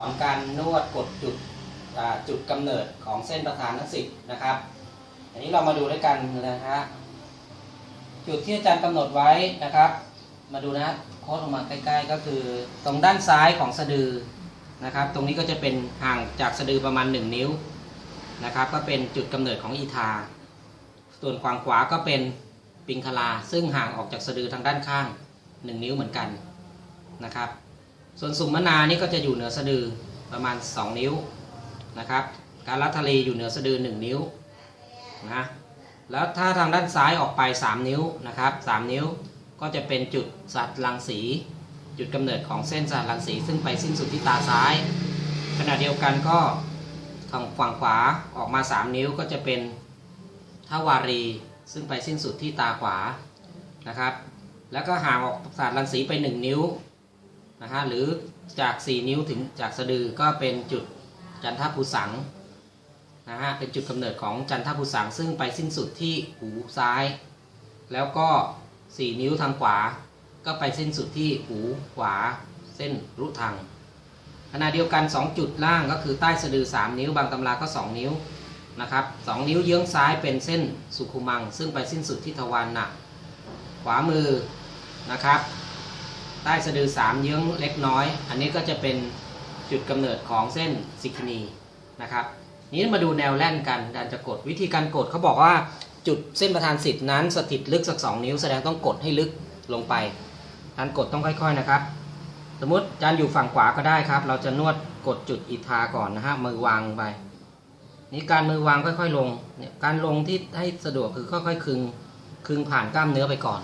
ของการนวดกดจุดจุดกำเนิดของเส้นประธานทั้งสิบนะครับ อันนี้เรามาดูด้วยกันนะฮะจุดที่อาจารย์กำหนดไว้นะครับ มาดูนะโค้ดออกมาใกล้ๆก็คือตรงด้านซ้ายของสะดือนะครับ ตรงนี้ก็จะเป็นห่างจากสะดือประมาณ 1 นิ้วนะครับ ก็เป็นจุดกำเนิดของอีทา ส่วนฝั่งขวาก็เป็นปิงคลา ซึ่งห่างออกจากสะดือทางด้านข้าง 1 นิ้วเหมือนกันนะครับ ส่วนสุมนานี่ก็จะอยู่เหนือสะดือประมาณ 2 นิ้วนะครับ การลัทะเลอยู่เหนือสะดือ 1 นิ้วนะแล้วถ้าทางด้านซ้ายออกไป 3 นิ้วนะครับ 3 นิ้วก็จะเป็นจุดสัตว์รังสี จุดกำเนิดของเส้นสัตว์รังสี ซึ่งไปสิ้นสุดที่ตาซ้าย ขณะเดียวกันก็ทางฝั่งขวาออกมา 3 นิ้วก็จะเป็นทวารี ซึ่งไปสิ้นสุดที่ตาขวานะครับ แล้วก็ห่างออกสัตว์รังสีไป 1 นิ้ว นะฮะหรือจาก 4 นิ้วถึงจากสะดือก็เป็นจุดจันทภูสังนะฮะเป็นจุดกำเนิดของจันทภูสังซึ่งไปสิ้นสุดที่หูซ้าย แล้วก็ 4 นิ้วทางขวา ก็ไปสิ้นสุดที่หูขวาเส้นรุทังขณะเดียวกัน 2 จุดล่างก็คือใต้สะดือ 3 นิ้วบางตำราก็ 2 นิ้วนะครับ2นิ้วเยื้องซ้ายเป็นเส้นสุขุมัง ซึ่งไปสิ้นสุดที่ทวารหนักขวามือนะครับ ใต้สะดือสามเยื้องเล็กน้อย อันนี้ก็จะเป็นจุดกำเนิดของเส้นซิคินีนะครับนี้มาดูแนวแล่นกันการจะกดวิธีการกดเขาบอกว่าจุดเส้นประธานสิทธิ์นั้นสถิตลึกสักสองนิ้วแสดงต้องกดให้ลึกลงไป การกดต้องค่อยๆนะครับ สมมติอาจารย์อยู่ฝั่งขวาก็ได้ครับ เราจะนวดกดจุดอิทาก่อนนะฮะมือวางไปนี่การมือวางค่อยๆลงเนี่ยการลงที่ให้สะดวกคือค่อยๆคึงคึงผ่านกล้ามเนื้อไปก่อน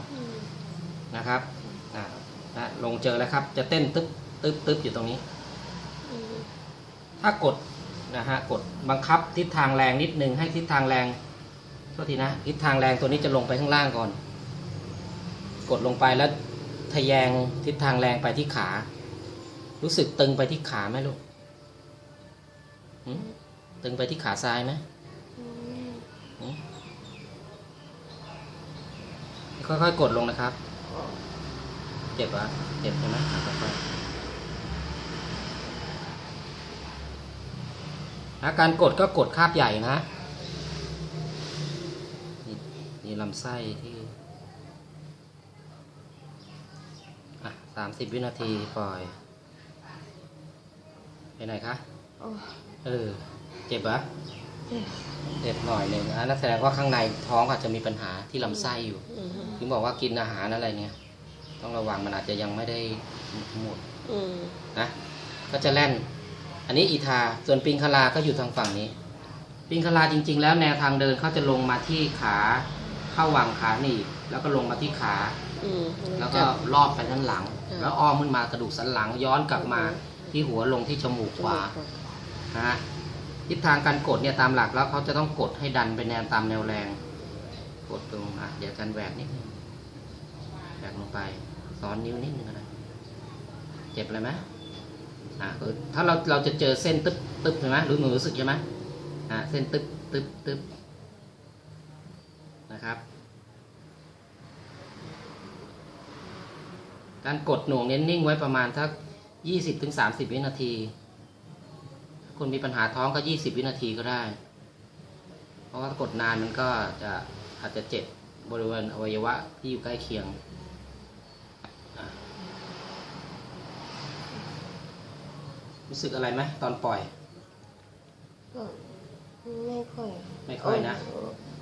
นะครับ นะลงเจอแล้วครับ จะเต้นตึ๊บตึ๊บตึ๊บอยู่ตรงนี้ ถ้ากดนะฮะกดบังคับทิศทางแรงนิดนึงให้ทิศทางแรงโทษทีนะทิศทางแรงตัวนี้จะลงไปข้างล่างก่อน กดลงไปแล้วทะแยงทิศทางแรงไปที่ขา รู้สึกตึงไปที่ขาไหมลูกตึงไปที่ขาซ้ายไหมค่อยๆกดลงนะครับ เจ็บเหรอะเจ็บใช่ไหมอะค่อยๆอาการกดก็กดคาบใหญ่นะนี่นี่ลำไส้ที่อะสามสิบวินาทีปล่อยไปไหนคะโอ้เออ เจ็บเหรอเจ็บเจ็บหน่อยหนึ่งอะนั่นแสดงว่าข้างในท้องอาจจะมีปัญหาที่ลำไส้อยู่อืมถึงบอกว่ากินอาหารอะไรเนี่ย ต้องระวังมันอาจจะยังไม่ได้หมดอืมนะก็จะแล่น อันนี้อีทาส่วนปิงคลาก็อยู่ทางฝั่งนี้ ปิงคลาจริง ๆ แล้วแนวทางเดินเขาจะลงมาที่ขาเข้าหว่างขาหนีบแล้วก็ลงมาที่ขาอืมแล้วก็รอบไปด้านหลังอืมแล้วอ้อมขึ้นมากระดูกสันหลังย้อนกลับมาที่หัวลงที่จมูกขวานะฮะทิศทางการกดเนี่ยตามหลักแล้วเขาจะต้องกดให้ดันไปแนวตามแนวแรง กดตรงอะเดี๋ยวกันแหวกนิดนึงแหวกลงไป ซ้อนนิ้วนิดนึงก็ได้เจ็บอะไรไหมอะคือถ้าเราเราจะเจอเส้นตึ๊บตึ๊บใช่ไหมรู้หนูรู้สึกใช่ไหมอะเส้นตึ๊บตึ๊บตึ๊บนะครับ การกดหน่วงเน้นนิ่งไว้ประมาณสักยี่สิบถึงสามสิบวินาทีคนมีปัญหาท้องก็ยี่สิบวินาทีก็ได้ เพราะว่ากดนานมันก็จะอาจจะเจ็บบริเวณอวัยวะที่อยู่ใกล้เคียงอะ รู้สึกอะไรไหมตอนปล่อย ก็ไม่ค่อยไม่ค่อยนะ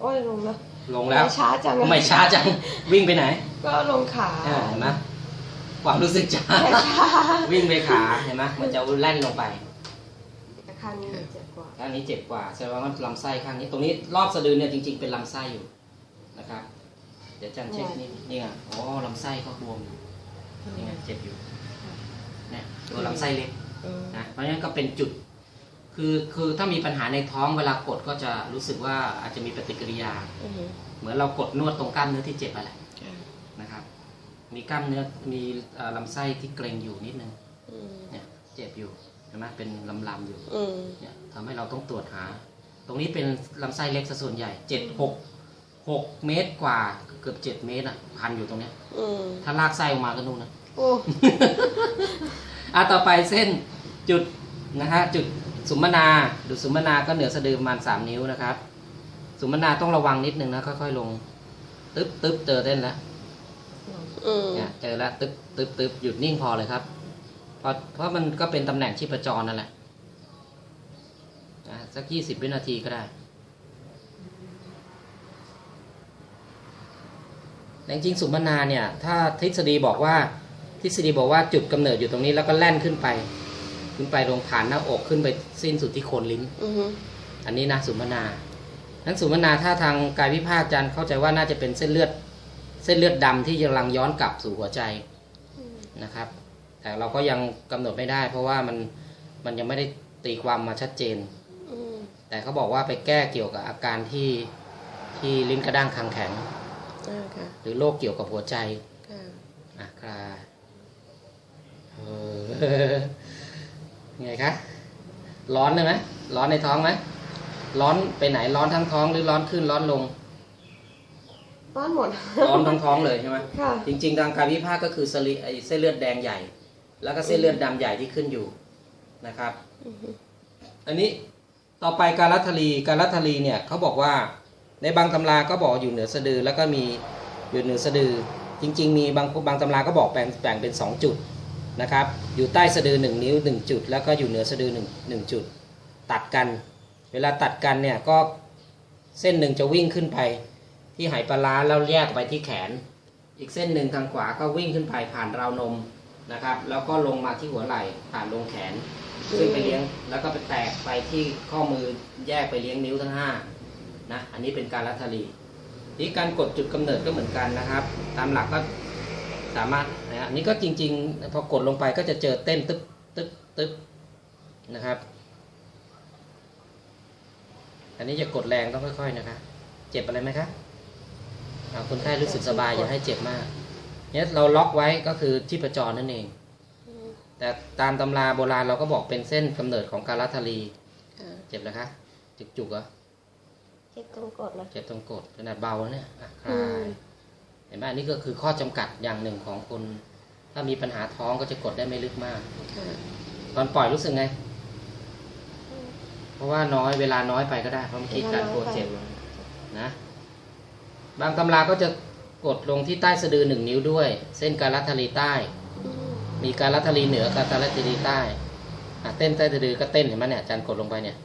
โอ้ยลงแล้วลงแล้วไม่ช้าจังอะไม่ช้าจังวิ่งไปไหน ก็ลงขาเออเห็นไหมความรู้สึกช้าแต่ช้าวิ่งไปขาเห็นไหมมันจะแล่นลงไปแต่ข้างนี้เจ็บกว่าข้างนี้เจ็บกว่าแสดงว่ามันลำไส้ข้างนี้ตรงนี้รอบสะดือเนี่ยจริง ๆ เป็นลำไส้อยู่นะครับ เดี๋ยวอาจันเช็คนี่นี่ไงอ๋อลำไส้ก็บวมอยู่นี่ไงเจ็บอยู่เนี่ยตัวลำไส้เล็กอืม นะเพราะฉะนั้นก็เป็นจุดคือคือถ้ามีปัญหาในท้องเวลากดก็จะรู้สึกว่าอาจจะมีปฏิกิริยาอืมเหมือนเรากดนวดตรงกล้ามเนื้อที่เจ็บอะไรอ่านะครับ มีกล้ามเนื้อมีเอ่อลำไส้ที่เกร็งอยู่นิดนึงอืมเนี่ยเจ็บอยู่ใช่ไหมเป็นลำๆอยู่อืมเนี่ยทำให้เราต้องตรวจหา ตรงนี้เป็นลำไส้เล็กซะส่วนใหญ่เจ็ดหกหกเมตรกว่าเกือบเจ็ดเมตรอะพันอยู่ตรงเนี้ยอืมถ้าลากไส้ออกมาก็นู่นนะโอ้อะต่อไปเส้นจุดนะฮะจุดสุมนาจุดสุมนาก็เหนือสะดือประมาณสามนิ้วนะครับ สุมนาต้องระวังนิดนึงนะค่อยๆลงตึ๊บตึ๊บเจอเต้นแล้วอืมเนี่ยเจอแล้วตึ๊บตึ๊บตึ๊บหยุดนิ่งพอเลยครับเพราะเพราะมันก็เป็นตำแหน่งชีพจรนั่นแหละอะสักยี่สิบวินาทีก็ได้แต่จริงๆสุมนาเนี่ย ถ้าทฤษฎีบอกว่า ทฤษฎีบอกว่าจุดกำเนิดอยู่ตรงนี้แล้วก็แล่นขึ้นไป ขึ้นไปลงผ่านหน้าอกขึ้นไปสิ้นสุดที่โคนลิ้นอือฮึอันนี้นะสุมนานั้นสุมนาถ้าทางกายวิภาคอาจารย์เข้าใจว่าน่าจะเป็นเส้นเลือด เส้นเลือดดำที่กำลังย้อนกลับสู่หัวใจนะครับ แต่เราก็ยังกำหนดไม่ได้ เพราะว่ามันมันยังไม่ได้ตีความมาชัดเจนอืมแต่เขาบอกว่าไปแก้เกี่ยวกับอาการที่ที่ลิ้นกระด้างคางแข็งอ่าค่ะหรือโรคเกี่ยวกับหัวใจค่ะอะคลายเออ ไงคะร้อนเลยไหมร้อนในท้องไหมร้อนไปไหนร้อนทั้งท้องหรือร้อนขึ้นร้อนลงป้อนหมด ร้อนทั้งท้องเลยใช่ไหมค่ะจริง ๆ ทางการวิภาคก็คือสลิไอ้เส้นเลือดแดงใหญ่ แล้วก็เส้นเลือดดำใหญ่ที่ขึ้นอยู่นะครับอือฮึอันนี้ต่อไปการรัทลีการรัทลีเนี่ยเขาบอกว่าในบางตำราก็บอกอยู่เหนือสะดือแล้วก็มีอยู่เหนือสะดือ จริง ๆ มีบางบางตำราก็บอกแบ่งแบ่งเป็น 2 จุด นะครับ อยู่ใต้สะดือ 1 นิ้ว 1 จุด แล้วก็อยู่เหนือสะดือ1 1จุด ตัดกัน เวลาตัดกันเนี่ยก็เส้นหนึ่งจะวิ่งขึ้นไป ที่ไหปลาร้าแล้วแยกไปที่แขน อีกเส้นหนึ่งทางขวาก็วิ่งขึ้นไปผ่านราวนมนะครับ แล้วก็ลงมาที่หัวไหล่ผ่านลงแขนซึ่งไปเลี้ยงแล้วก็ไปแตกไปที่ข้อมือแยกไปเลี้ยงนิ้วทั้งห้านะอันนี้เป็นการรัทลีนี่การกดจุดกำเนิดก็เหมือนกันนะครับ ตามหลักก็ สามารถนะอันนี้ก็จริง ๆ พอกดลงไปก็จะเจอเต้นตึ๊บตึ๊บตึ๊บนะครับ อันนี้จะกดแรงต้องค่อยๆนะคะ เจ็บอะไรไหมคะอ่าคนไข้รู้สึกสบายอย่าให้เจ็บมากเนี่ยเราล็อกไว้ก็คือที่ประจรนั่นเองอืมแต่ตามตำราโบราณเราก็บอกเป็นเส้นกำเนิดของการัทลีค่ะเจ็บเลยคะจุกจุกๆเหรอเจ็บตรงกดเลยเจ็บตรงกดขนาดเบาแล้วเนี่ยอะคอืลามย เห็นไหมอันนี้ก็คือข้อจำกัดอย่างหนึ่งของคน ถ้ามีปัญหาท้องก็จะกดได้ไม่ลึกมากค่ะตอนปล่อยรู้สึกไง เพราะว่าน้อยเวลาน้อยไปก็ได้เพราะเมื่อกี้การกดเจ็บนะ บางตำราก็จะกดลงที่ใต้สะดือหนึ่งนิ้วด้วย เส้นการัทลีใต้อืมมีการรัทลีเหนือกับการรัทลีใต้อะเต้นใต้สะดือก็เต้นเห็นไหมเนี่ยอาจารย์กดลงไปเนี่ย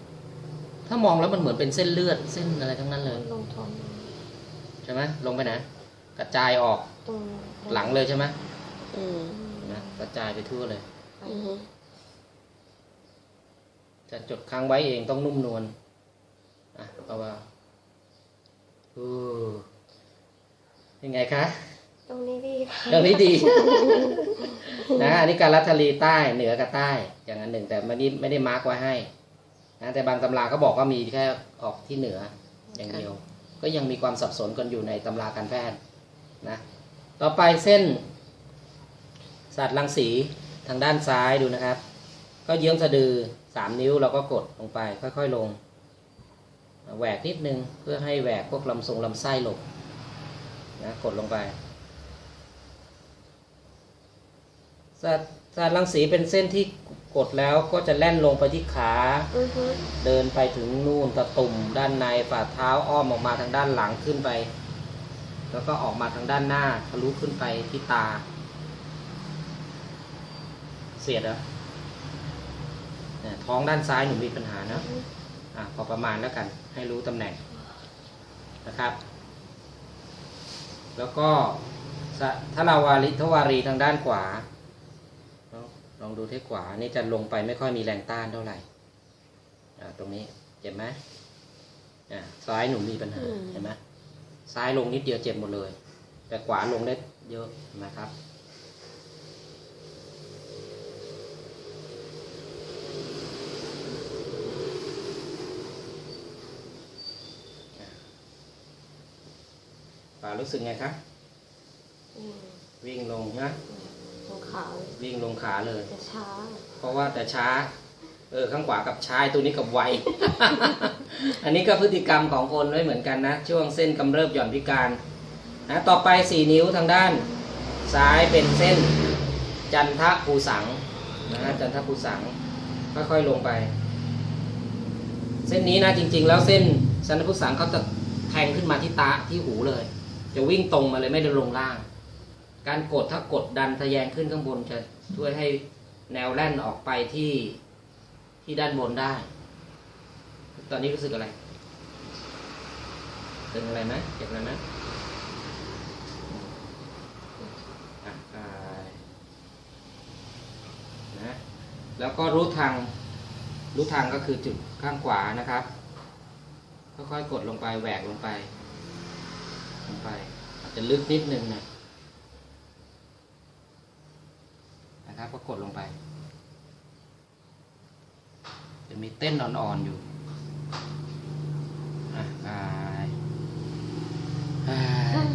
ถ้ามองแล้วมันเหมือนเป็นเส้นเลือดเส้นอะไรทั้งนั้นเลยลงท้องใช่ไหมลงไปไหน กระจายออกตรงหลังเลยใช่ไหมอืมเห็นไหมกระจายไปทั่วเลยอือฮึจะจดค้างไว้เองต้องนุ่มนวลอะเอาว่าอู้ยังไงคะตรงนี้ดีค่ะเรื่องนี้ดี นะอันนี้การรัทลีใต้เหนือกับใต้ อย่างนั้นหนึ่งแต่ไม่ได้ไม่ได้มาร์กไว้ให้นะแต่บางตำราก็บอกว่ามีแค่ออกที่เหนืออย่างเดียว ก็ยังมีความสับสนกันอยู่ในตำราการแพทย์ นะต่อไปเส้นสัตว์รังสีทางด้านซ้ายดูนะครับ ก็เยื้องสะดือสามนิ้วเราก็กดลงไปค่อยๆลงแหวกนิดนึงเพื่อให้แหวกพวกลำทรงลำไส้หลบนะกดลงไปสัตว์สัตว์รังสีเป็นเส้นที่กดแล้วก็จะแล่นลงไปที่ขาอือฮึเดินไปถึงนู่นตะตุ่มด้านในฝ่าเท้าอ้อมออกมาทางด้านหลังขึ้นไป แล้วก็ออกมาทางด้านหน้าทะลุขึ้นไปที่ตา เสียดเหรอเนี่ยท้องด้านซ้ายหนูมีปัญหานะอะพอประมาณแล้วกัน ให้รู้ตำแหน่งนะครับ แล้วก็สะถ้าเราวาริทวารีทางด้านขวาลองลองดูที่ขวา นี่จะลงไปไม่ค่อยมีแรงต้านเท่าไหร่อ่าตรงนี้เจ็บไหมอ่าซ้ายหนูมีปัญหาเห็นไหม ซ้ายลงนิดเดียวเจ็บหมดเลย แต่ขวาลงได้เยอะเห็นไหมครับ ป่ารู้สึกไงครับอืมวิ่งลงนะตรงขาเลยวิ่งลงขาเลยจะช้า เพราะว่าแต่ช้าเออข้างขวากับช้าตัวนี้กับไวอันนี้ก็พฤติกรรมของคนไม่เหมือนกันนะ ช่วงเส้นกำเริบหย่อนพิการนะต่อไปสี่นิ้วทางด้าน ซ้ายเป็นเส้นจันทภูสังนะฮะจันทภูสังค่อยๆลงไป เส้นนี้นะจริง ๆ แล้วเส้นสันพุทธสังเขาจะแทงขึ้นมาที่ตาที่หูเลย จะวิ่งตรงมาเลยไม่ได้ลงล่าง การกดถ้ากดดันทะแยงขึ้นข้างบนจะช่วยให้แนวแล่นออกไปที่ ที่ด้านบนได้ ตอนนี้รู้สึกอะไรตึงอะไรไหมเจ็บอะไรไหมอะคลายนะแล้วก็รู้ทาง รู้ทางก็คือจุดข้างขวานะครับ ค่อยๆกดลงไปแหวกลงไป ลงไป อาจจะลึกนิดนึงนะนะครับ ก็กดลงไป จะมีเต้นอ่อนๆอยู่อะคลายคลาย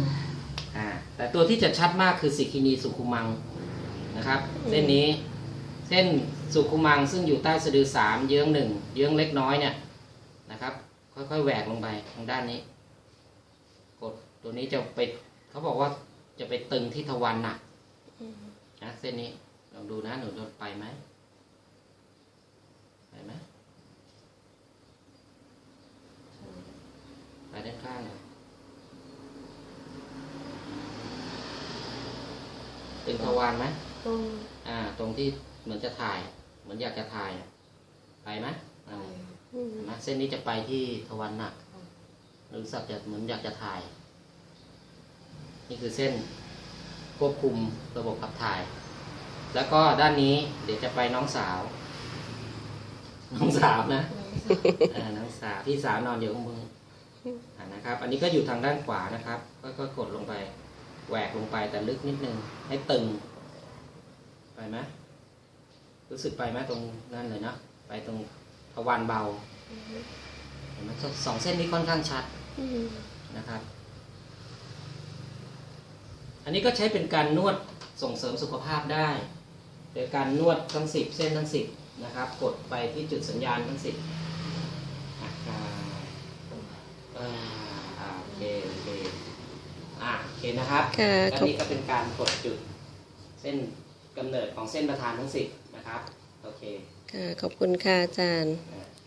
อ่าแต่ตัวที่จะชัดมากคือสิกินีสุคุมังนะครับ เส้นนี้ เส้นสุคุมังซึ่งอยู่ใต้สะดือสามเยื้องหนึ่งเยื้องเล็กน้อยเนี่ยนะครับ ค่อยๆแหวกลงไปทางด้านนี้ กดตัวนี้จะไปเขาบอกว่าจะไปตึงที่ทวารหนักอืมนะเส้นนี้ลองดูนะหนูโดนไปไหมไปไหม ไปด้านข้างเลยตึงทวารไหมตรงอ่า ตรงที่เหมือนจะถ่าย เหมือนอยากจะถ่ายอะไปไหมอ่าอืมเห็นไหมเส้นนี้จะไปที่ทวารหนักรู้สึกจะเหมือนอยากจะถ่าย นี่คือเส้นควบคุมระบบขับถ่าย แล้วก็ด้านนี้เดี๋ยวจะไปน้องสาว น้องสาวนะเออน้องสาวพี่สาวนอนอยู่ข้างบนอ่า นะครับ อันนี้ก็อยู่ทางด้านขวานะครับ ก็กดลงไป แหวกลงไปแต่ลึกนิดนึง ให้ตึง ไปไหมรู้สึกไปไหมตรงนั่นเลยเนาะ ไปตรงทวารเบาเห็นไหมสองเส้นนี้ค่อนข้างชัดนะครับ อันนี้ก็ใช้เป็นการนวดส่งเสริมสุขภาพได้โดยการนวดทั้งสิบเส้นทั้งสิบนะครับ กดไปที่จุดสัญญาณทั้งสิบอะอ่าอ่าอ่าโอเคโอเคอ่าโอ เคนะครับค่ะและขอบนี่ก็เป็นการกดจุดเส้นกำเนิดของเส้นประธานทั้งสิบนะครับ โอเค ค่ะ ขอบคุณค่ะอาจารย์อ่า